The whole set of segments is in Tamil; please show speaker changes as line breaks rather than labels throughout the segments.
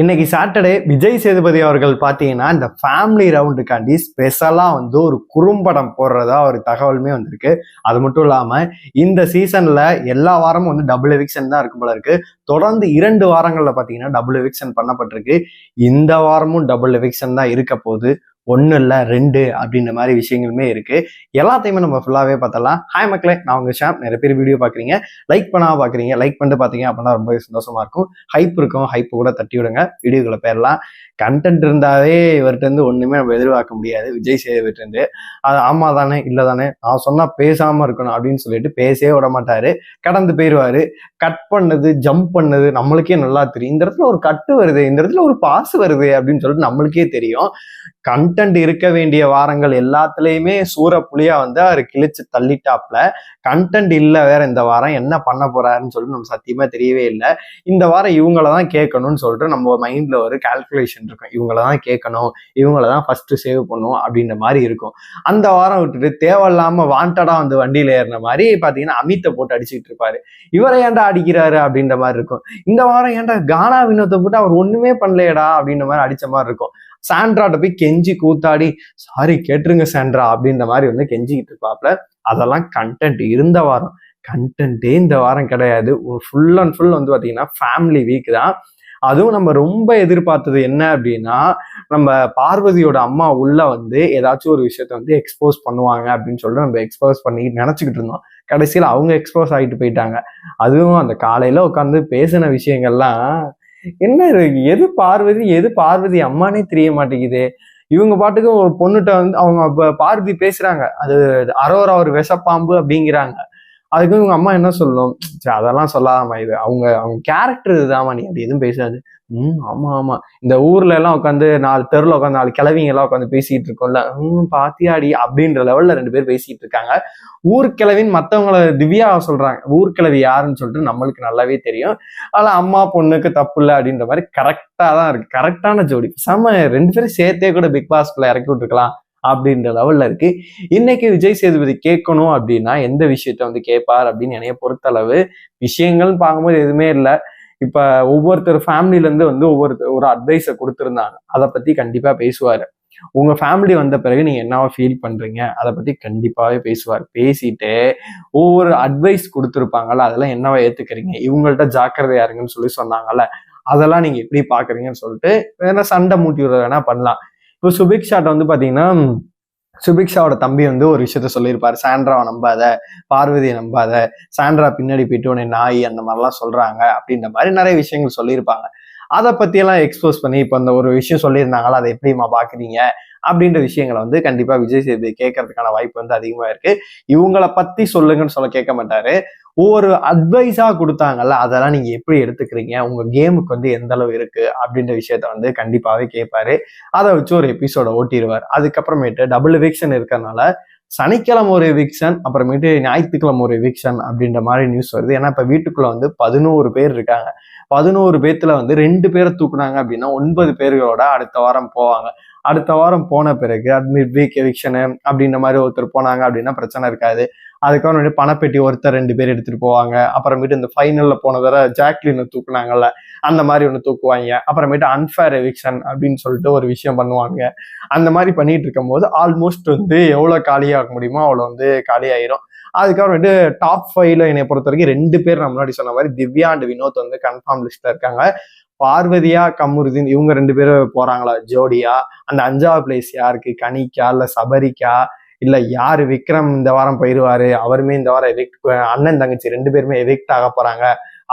இன்னைக்கு சாட்டர்டே விஜய் சேதுபதி அவர்கள் பார்த்தீங்கன்னா இந்த ஃபேமிலி ரவுண்டுக்காண்டி ஸ்பெஷலாக வந்து ஒரு குறும்படம் போடுறதா ஒரு தகவலுமே வந்திருக்கு. அது மட்டும் இல்லாமல் இந்த சீசனில் எல்லா வாரமும் வந்து டபுள் எவிக்ஷன் தான் இருக்கும் போல இருக்கு. தொடர்ந்து இரண்டு வாரங்களில் பார்த்தீங்கன்னா டபுள் எவிக்ஷன் பண்ணப்பட்டிருக்கு. இந்த வாரமும் டபுள் எவிக்ஷன் தான் இருக்க போகுது. ஒன்று இல்லை ரெண்டு அப்படின்ற மாதிரி விஷயங்களுமே இருக்குது எல்லாத்தையுமே நம்ம ஃபுல்லாகவே பார்த்தலாம் ஹாய் மக்களே நான் உங்கள் ஷாம். நிறைய பேர் வீடியோ பார்க்குறீங்க. லைக் பண்ணாமல் பார்க்குறீங்க. லைக் பண்ணிட்டு பார்த்தீங்க அப்படின்னா ரொம்பவே சந்தோஷமாக இருக்கும். ஹைப் இருக்கும். ஹைப்பு கூட தட்டி விடுங்க. வீடியோக்களை பேரலாம் கண்டென்ட் இருந்தாவே இவர்கிட்டருந்து ஒன்றுமே நம்ம எதிர்பார்க்க முடியாது. விஜய் சேதுபதி அது ஆமாம் தானே இல்லை தானே? நான் சொன்னால் பேசாமல் இருக்கணும் அப்படின்னு சொல்லிட்டு பேசவே விட மாட்டார். கடந்து போயிடுவார் கட் பண்ணது ஜம்ப் பண்ணது நம்மளுக்கே நல்லா தெரியும். இந்த இடத்துல ஒரு கட்டு வருது. இந்த இடத்துல ஒரு பாஸ் வருது அப்படின்னு சொல்லிட்டு நம்மளுக்கே தெரியும். கண்டென்ட் இருக்க வேண்டிய வாரங்கள் எல்லாத்துலேயுமே சூர புலியா வந்து அவர் கிழிச்சு தள்ளிட்டாப்ல. கண்டென்ட் இல்லை வேற இந்த வாரம் என்ன பண்ண போறாருன்னு சொல்லி நம்ம சத்தியமா தெரியவே இல்லை. இந்த வாரம் இவங்கள தான் கேட்கணும்னு சொல்லிட்டு நம்ம மைண்ட்ல ஒரு கால்குலேஷன் இருக்கும். இவங்கள தான் கேட்கணும். இவங்கள தான் ஃபர்ஸ்ட் சேவ் பண்ணும் அப்படின்ற மாதிரி இருக்கும். அந்த வாரம் விட்டுட்டு தேவையில்லாம வாண்டடா வந்து வண்டியில ஏறின மாதிரி பாத்தீங்கன்னா அமித்தை போட்டு அடிச்சுட்டு இருப்பாரு. இவரை ஏன்டா அடிக்கிறாரு அப்படின்ற மாதிரி இருக்கும். இந்த வாரம் ஏன்டா கானா வினோத்தை போட்டு அவர் ஒண்ணுமே பண்ணலையடா அப்படின்ற மாதிரி அடிச்ச மாதிரி இருக்கும். சாண்ட்ராட்ட போய் கெஞ்சி கூத்தாடி சாரி கேட்டுருங்க சாண்ட்ரா அப்படின்ற மாதிரி வந்து கெஞ்சிக்கிட்டு இருப்பாப்ல. அதெல்லாம் கண்டென்ட் இருந்த வாரம். கண்டென்ட்டே இந்த வாரம் கிடையாது. ஃபுல் அண்ட் ஃபுல் வந்து பார்த்தீங்கன்னா ஃபேமிலி வீக் தான். அதுவும் நம்ம ரொம்ப எதிர்பார்த்தது என்ன அப்படின்னா நம்ம பார்வதியோட அம்மா உள்ள வந்து ஏதாச்சும் ஒரு விஷயத்த வந்து எக்ஸ்போஸ் பண்ணுவாங்க அப்படின்னு சொல்லிட்டு நம்ம எக்ஸ்போஸ் பண்ணி நினச்சிக்கிட்டு இருந்தோம். கடைசியில் அவங்க எக்ஸ்போஸ் ஆகிட்டு போயிட்டாங்க. அதுவும் அந்த காலையில் உட்காந்து பேசின விஷயங்கள்லாம் என்ன எது பார்வதி? எது பார்வதி? அம்மானே தெரிய மாட்டேங்குது. இவங்க பாட்டுக்கு ஒரு பொண்ணுகிட்ட வந்து அவங்க பார்வதி பேசுறாங்க. அது அரோரா ஒரு விஷப்பாம்பு அப்படிங்கிறாங்க. அதுக்கு உங்க அம்மா என்ன சொல்லும் அதெல்லாம் சொல்லாதாமா இது. அவங்க அவங்க கேரக்டர் இதுதாம்மா. நீ அப்படி எதுவும் பேசாது. ம் ஆமா ஆமா. இந்த ஊர்ல எல்லாம் உட்காந்து நாலு தெருல உட்காந்து நாலு கிழவிங்க எல்லாம் உட்காந்து பேசிட்டு இருக்கோம்ல. ம் பாத்தியாடி அப்படின்ற லெவல்ல ரெண்டு பேர் பேசிட்டு இருக்காங்க. ஊர்கிழவின்னு மத்தவங்களை திவ்யா சொல்றாங்க. ஊர்கிழவி யாருன்னு சொல்லிட்டு நம்மளுக்கு நல்லாவே தெரியும். அதனால அம்மா பொண்ணுக்கு தப்பு இல்லை அப்படின்ற மாதிரி கரெக்டா தான் இருக்கு. கரெக்டான ஜோடி. செம ரெண்டு பேரும் சேர்த்தே கூட பிக் பாஸ்குள்ள இறக்கி விட்டுருக்கலாம். அப்படின்ற லெவலில் இருக்கு. இன்னைக்கு விஜய் சேதுபதி கேட்கணும் அப்படின்னா எந்த விஷயத்த வந்து கேட்பார் அப்படின்னு என்னைய பொறுத்தளவு விஷயங்கள்னு பார்க்கும்போது எதுவுமே இல்லை. இப்போ ஒவ்வொருத்தர் ஃபேமிலியிலேருந்து வந்து ஒவ்வொரு ஒரு அட்வைஸை கொடுத்துருந்தாங்க. அதை பற்றி கண்டிப்பாக பேசுவார். உங்க ஃபேமிலி வந்த பிறகு நீங்க என்னவா ஃபீல் பண்றீங்க? அதை பத்தி கண்டிப்பாவே பேசுவார். பேசிட்டு ஒவ்வொரு அட்வைஸ் கொடுத்துருப்பாங்கல்ல அதெல்லாம் என்னவா ஏத்துக்கிறீங்க? இவங்கள்ட்ட ஜாக்கிரதையா இருங்கன்னு சொல்லி சொன்னாங்கல்ல அதெல்லாம் நீங்க எப்படி பாக்குறீங்கன்னு சொல்லிட்டு வேணா சண்டை மூட்டி விட வேணா பண்ணலாம். இப்போ சுபிக்ஷாட்ட வந்து பார்த்தீங்கன்னா சுபிக்ஷாவோட தம்பி வந்து ஒரு விஷயத்த சொல்லியிருப்பார். சாண்ட்ராவை நம்பாத பார்வதியை நம்பாத சாண்ட்ரா பின்னாடி போயிட்டு உடனே நாய் அந்த மாதிரிலாம் சொல்றாங்க அப்படின்ற மாதிரி நிறைய விஷயங்கள் சொல்லியிருப்பாங்க. அதை பற்றியெல்லாம் எக்ஸ்போஸ் பண்ணி இப்போ அந்த ஒரு விஷயம் சொல்லியிருந்தாங்களா அதை எப்படிமா பார்க்குறீங்க அப்படின்ற விஷயங்களை வந்து கண்டிப்பாக விஜய் சேதுபதி கேட்கறதுக்கான வாய்ப்பு வந்து அதிகமாக இருக்கு. இவங்களை பற்றி சொல்லுங்கன்னு சொல்ல கேட்க மாட்டாரு. ஒவ்வொரு அட்வைஸாக கொடுத்தாங்கல்ல அதெல்லாம் நீங்கள் எப்படி எடுத்துக்கிறீங்க? உங்கள் கேமுக்கு வந்து எந்த அளவு இருக்குது அப்படின்ற விஷயத்த வந்து கண்டிப்பாகவே கேட்பாரு அதை வச்சு ஒரு எபிசோட ஓட்டிடுவார். அதுக்கப்புறமேட்டு டபுள் எவிக்ஷன் இருக்கிறனால சனிக்கிழமை ஒரு எவிக்ஷன் அப்புறமேட்டு ஞாயிற்றுக்கிழமை ஒரு எவிக்ஷன் அப்படின்ற மாதிரி நியூஸ் வருது. ஏன்னா இப்போ வீட்டுக்குள்ளே வந்து பதினோரு பேர் இருக்காங்க. பதினோரு பேர்த்துல வந்து ரெண்டு பேரை தூக்குனாங்க அப்படின்னா ஒன்பது பேர்களோட அடுத்த வாரம் போவாங்க. அடுத்த வாரம் போன பிறகு அட்மிட் வீக் எவிக்ஷனு அப்படின்ற மாதிரி ஒருத்தர் போனாங்க அப்படின்னா பிரச்சனை இருக்காது. அதுக்கப்புறம் பணப்பெட்டி ஒருத்தர் ரெண்டு பேர் எடுத்துட்டு போவாங்க. அப்புறமேட்டு இந்த ஃபைனல்ல போன தடவை ஜாக்லின்னு தூக்குனாங்கல்ல அந்த மாதிரி ஒன்று தூக்குவாங்க. அப்புறமேட்டு அன்ஃபேர் எவிக்ஷன் அப்படின்னு சொல்லிட்டு ஒரு விஷயம் பண்ணுவாங்க. அந்த மாதிரி பண்ணிட்டு இருக்கும்போது ஆல்மோஸ்ட் வந்து எவ்வளோ காலியாக முடியுமோ அவ்வளோ வந்து காலியாயிரும். அதுக்கப்புறமேட்டு டாப் ஃபைவ்ல என்னை பொறுத்த வரைக்கும் ரெண்டு பேர் நம்ம முன்னாடி சொன்ன மாதிரி திவ்யா அண்ட் வினோத் வந்து கன்ஃபார்ம் லிஸ்ட்ல இருக்காங்க. பார்வதியா கமுருதீன் இவங்க ரெண்டு பேரும் போறாங்களா? ஜோடியா? அந்த அஞ்சாவது பிளேஸ் யாருக்கு? கனிக்கா இல்ல சபரிக்கா? இல்லை யார் விக்ரம் இந்த வாரம் போயிடுவாரு அவருமே இந்த வாரம் எவிக்ட் அண்ணன் தங்கச்சி ரெண்டு பேருமே எவிக்ட் ஆக போகிறாங்க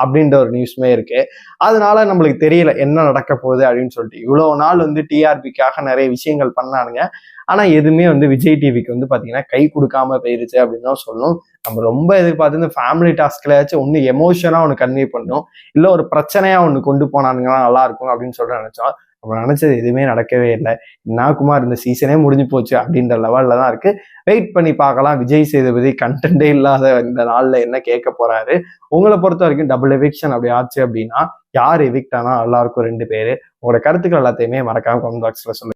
அப்படின்ற ஒரு நியூஸுமே இருக்கு. அதனால நம்மளுக்கு தெரியல என்ன நடக்க போகுது அப்படின்னு சொல்லிட்டு. இவ்வளோ நாள் வந்து டிஆர்பிக்காக நிறைய விஷயங்கள் பண்ணானுங்க. ஆனால் எதுவுமே வந்து விஜய் டிவிக்கு வந்து பார்த்தீங்கன்னா கை கொடுக்காம போயிருச்சு அப்படின்னு தான் சொல்லணும். நம்ம ரொம்ப எதிர்பார்த்து இந்த ஃபேமிலி டாஸ்க்லயாச்சும் ஒன்று எமோஷனாக ஒன்று கன்வே பண்ணும். இல்லை ஒரு பிரச்சனையாக ஒன்று கொண்டு போனானுங்கன்னா நல்லா இருக்கும் அப்படின்னு சொல்லிட்டு நினச்சோம். நம்ம நினச்சது எதுவுமே நடக்கவே இல்லை. நாகுமார் குமார் இந்த சீசனே முடிஞ்சு போச்சு அப்படின்ற லெவல்ல தான் இருக்கு. வெயிட் பண்ணி பார்க்கலாம். விஜய் சேதுபதி கண்டென்ட்டே இல்லாத இந்த நாளில் என்ன கேட்க போறாரு. உங்களை பொறுத்த வரைக்கும் டபுள் எவிக்ஷன் அப்படி ஆச்சு அப்படின்னா யார் எவிக்ட் ஆனால் எல்லாருக்கும் ரெண்டு பேர்? உங்களோட கருத்துக்கள் எல்லாத்தையுமே மறக்காம கமெண்ட் பாக்ஸில் சொல்லுங்க.